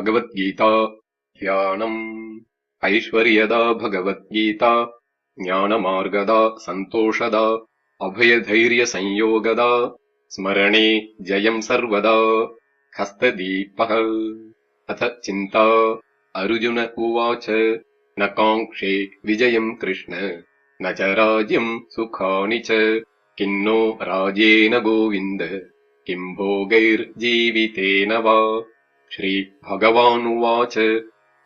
भगवद्गीता ध्यानम्। ऐश्वर्यदा भगवद्गीता ज्ञानमार्गदा सन्तोषदा अभयधैर्यसंयोगदा स्मरणे जयम् सर्वदा। हस्तदीपः। अथ चिन्ता। अर्जुन उवाच न काङ्क्षे विजयम् कृष्ण न च राज्यम् सुखानि च। किन्नो राजेन गोविन्द किम् भोगैर्जीवितेन वा श्रीभगवानुवाच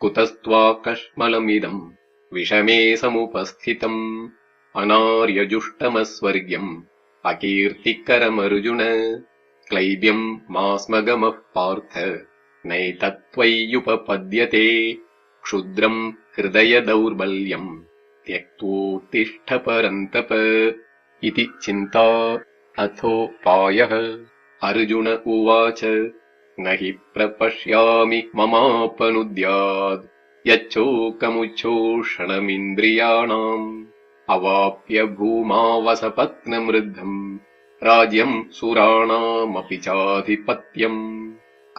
कुतस्त्वाकश्मलमिदम् विषमे समुपस्थितम् अनार्यजुष्टमस्वर्ग्यम् अकीर्तिकरमर्जुन क्लैब्यम् मास्मगमः पार्थ नैतत्त्वय्युपपद्यते क्षुद्रम् हृदयदौर्बल्यम् त्यक्तोत्तिष्ठ परन्तप इति चिन्ता अथोपायः अर्जुन उवाच न हि प्रपश्यामि ममापनुद्याद् यच्चोकमुच्छोषणमिन्द्रियाणाम् अवाप्य भूमावसपत्नमृद्धम् राज्यम् सुराणामपि चाधिपत्यम्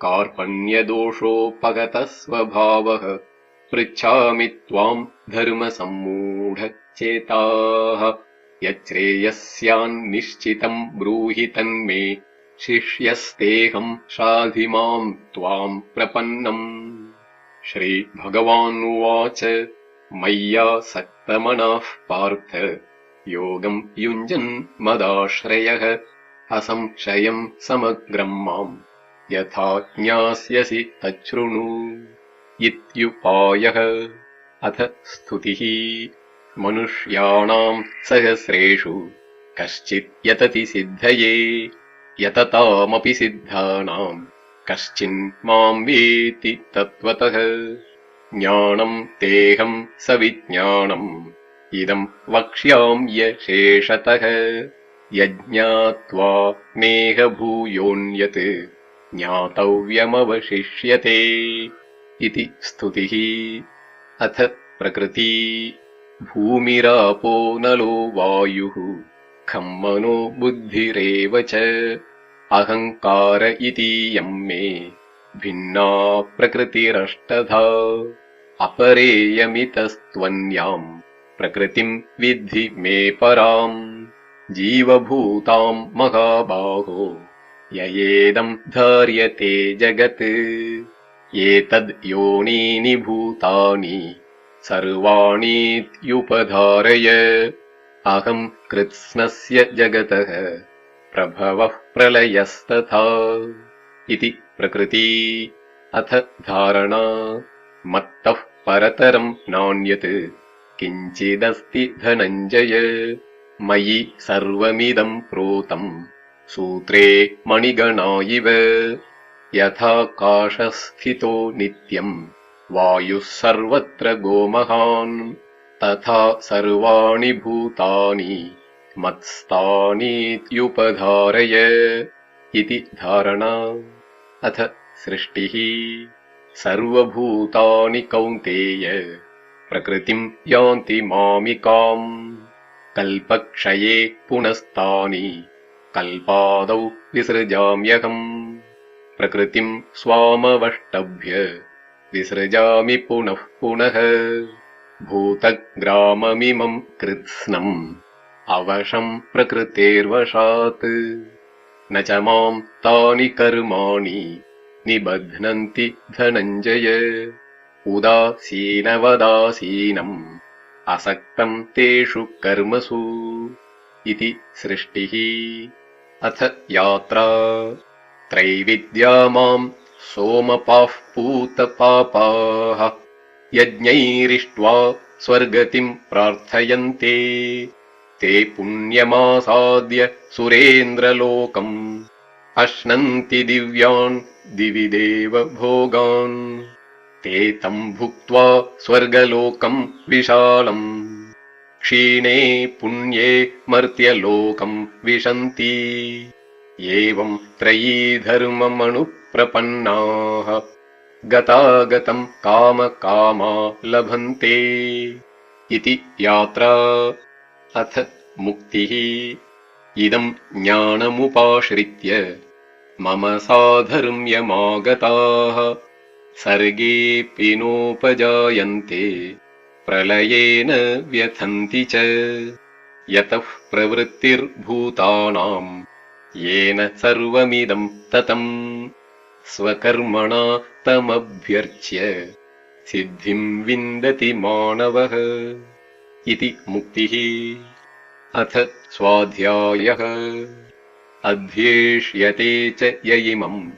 कार्पण्यदोषोपगतः स्वभावः पृच्छामि त्वाम् धर्मसम्मूढचेताः यच्छ्रेयस्यान्निश्चितम् ब्रूहि तन्मे शिष्यस्तेऽहम् शाधि माम् त्वाम् प्रपन्नम् श्रीभगवानुवाच मय्या सक्तमनः पार्थ। योगम् युञ्जन् मदाश्रयः असंशयम् समग्रम् माम्। यथा ज्ञास्यसि तच्छृणु। इत्युपायः। अथ स्तुतिः। मनुष्याणाम् सहस्रेषु कश्चित् यतति सिद्धये यततामपि सिद्धानाम् कश्चिन्माम् वेति तत्त्वतः। ज्ञानम् तेऽहम् सविज्ञानम्। इदम् वक्ष्याम्यशेषतः यज्ञात्वा नेह भूयोऽन्यत् ज्ञातव्यमवशिष्यते इति स्तुतिः। अथ प्रकृती। भूमिरापो नलो वायुः। खम् मनो बुद्धिरेव च अहङ्कार इतीयम् मे भिन्ना प्रकृतिरष्टधा। अपरेयमितस्त्वन्याम् प्रकृतिम् विद्धि मे पराम् जीवभूताम् महाबाहो ययेदम् धार्यते जगत्। एतद् योनीनि भूतानि सर्वाणीत्युपधारय अहम् कृत्स्नस्य जगतः प्रभवः प्रलयस्तथा इति प्रकृती अथ धारणा। मत्तः परतरम् नान्यत्। किञ्चिदस्ति धनञ्जय। मयि सर्वमिदम् प्रोतम्। सूत्रे मणिगणा इव। यथाकाशस्थितो नित्यम्। वायुः सर्वत्र गोमहान्। तथा सर्वाणि भूतानि मत्स्तानीत्युपधारय इति धारणा। अथ सृष्टिः। सर्वभूतानि कौन्तेय प्रकृतिम् यान्ति मामिकाम् कल्पक्षये पुनस्तानि कल्पादौ विसृजाम्यहम्। प्रकृतिम् स्वामवष्टभ्य विसृजामि पुनः पुनः। भूतग्राममिमम् कृत्स्नम् अवशम् प्रकृतेर्वशात्। न च माम् तानि कर्माणि निबध्नन्ति धनञ्जय। उदासीनवदासीनम् असक्तम् तेषु कर्मसु इति सृष्टिः। अथ यात्रा। त्रैविद्या माम् सोमपाः पूतपापाः। यज्ञैरिष्ट्वा स्वर्गतिम् प्रार्थयन्ते ते पुण्यमासाद्य सुरेन्द्रलोकम् अश्नन्ति दिव्यान् दिवि देव भोगान्। ते तम् भुक्त्वा स्वर्गलोकम् विशालम्। क्षीणे पुण्ये मर्त्यलोकम् विशन्ति। एवम् त्रयी धर्ममनुप्रपन्नाः गतागतम् कामकामा लभन्ते। इति यात्रा अथ मुक्तिः। इदम् ज्ञानमुपाश्रित्य मम साधर्म्यमागताः। सर्गेऽपि नोपजायन्ते प्रलयेन व्यथन्ति च। यतः प्रवृत्तिर्भूतानाम् येन सर्वमिदम् ततम् स्वकर्मणा तमभ्यर्च्य सिद्धिम् विन्दति मानवः इति मुक्तिः। अथ स्वाध्यायः। अध्येष्यते च य इमम्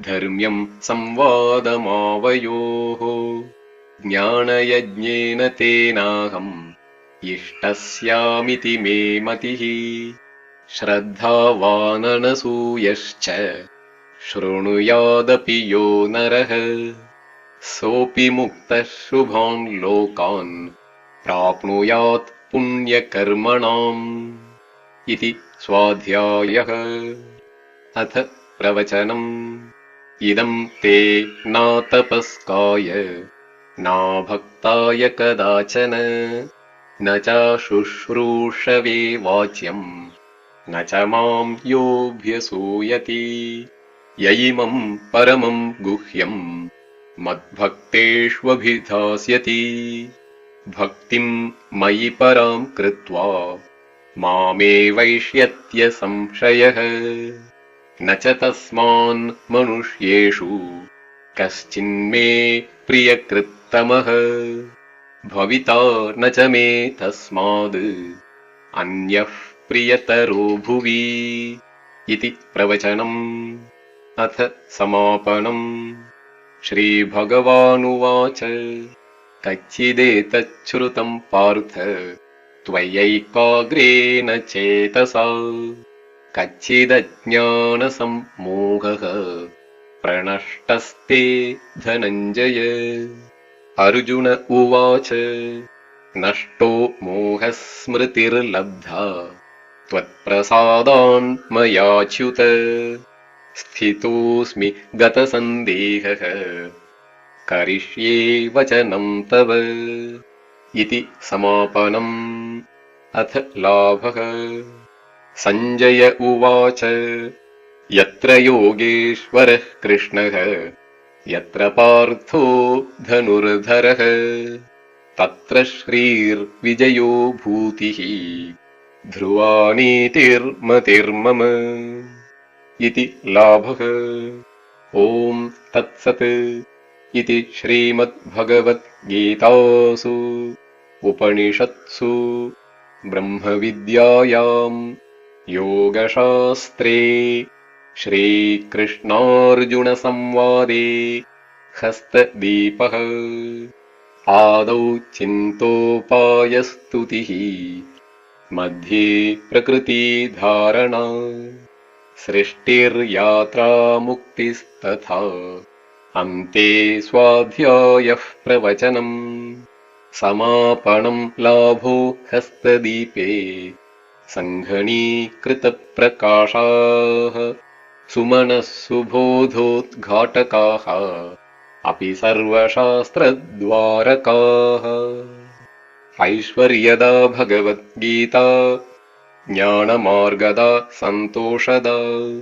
धर्म्यम् संवादमावयोः। ज्ञानयज्ञेन तेनाहम्। इष्टस्यामिति मे मतिः। श्रद्धावाननसूयश्च। शृणुयादपि यो नरः। सोऽपि मुक्तः शुभान् लोकान् प्राप्नुयात् पुण्यकर्मणाम् इति स्वाध्यायः। अथ प्रवचनम्। इदम् ते नातपस्काय नाभक्ताय कदाचन न शुश्रूषवे वाच्यम् न च माम् योऽभ्यसूयति। य इमम् परमम् गुह्यम् मद्भक्तेष्वभिधास्यति भक्तिम् मयि पराम् कृत्वा मामेवैष्यत्यसंशयः। न च तस्मान् मनुष्येषु कश्चिन्मे प्रियकृत्तमः। भविता न च मे तस्माद् अन्यः प्रियतरो भुवि इति प्रवचनम्। अथ समापनम्। श्रीभगवानुवाच कच्चिदेतच्छ्रुतम् पार्थ त्वयैकाग्रेण चेतसा। कच्चिदज्ञानसम्मोहः प्रणष्टस्ते धनञ्जय। अर्जुन उवाच नष्टो मोहः स्मृतिर्लब्धा त्वत्प्रसादान्मयाच्युत। स्थितोऽस्मि गतसन्देहः करिष्ये वचनम् तव इति समापनम् अथ लाभः। सञ्जय उवाच यत्र योगेश्वरः कृष्णः यत्र पार्थो धनुर्धरः तत्र श्रीर्विजयो भूतिः ध्रुवानीतिर्मतिर्मम इति लाभः। ॐ तत्सत् इति श्रीमद्भगवद्गीतासु। उपनिषत्सु। ब्रह्मविद्यायाम् योगशास्त्रे श्रीकृष्णार्जुनसंवादे हस्तदीपः। आदौ चिन्तोपायस्तुतिः। मध्ये प्रकृतिधारणा। सृष्टिर्यात्रामुक्तिस्तथा अन्ते स्वाध्यायः प्रवचनम्। समापणम् लाभो हस्तदीपे। सङ्घणीकृतप्रकाशाः। सुमनः सुबोधोद्घाटकाः अपि सर्वशास्त्रद्वारकाः। ऐश्वर्यदा भगवद्गीता। ज्ञानमार्गदा सन्तोषदा।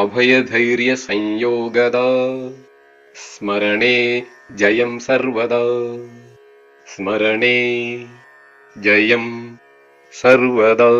अभयधैर्यसंयोगदा स्मरणे जयम् सर्वदा। स्मरणे जयम् सर्वदा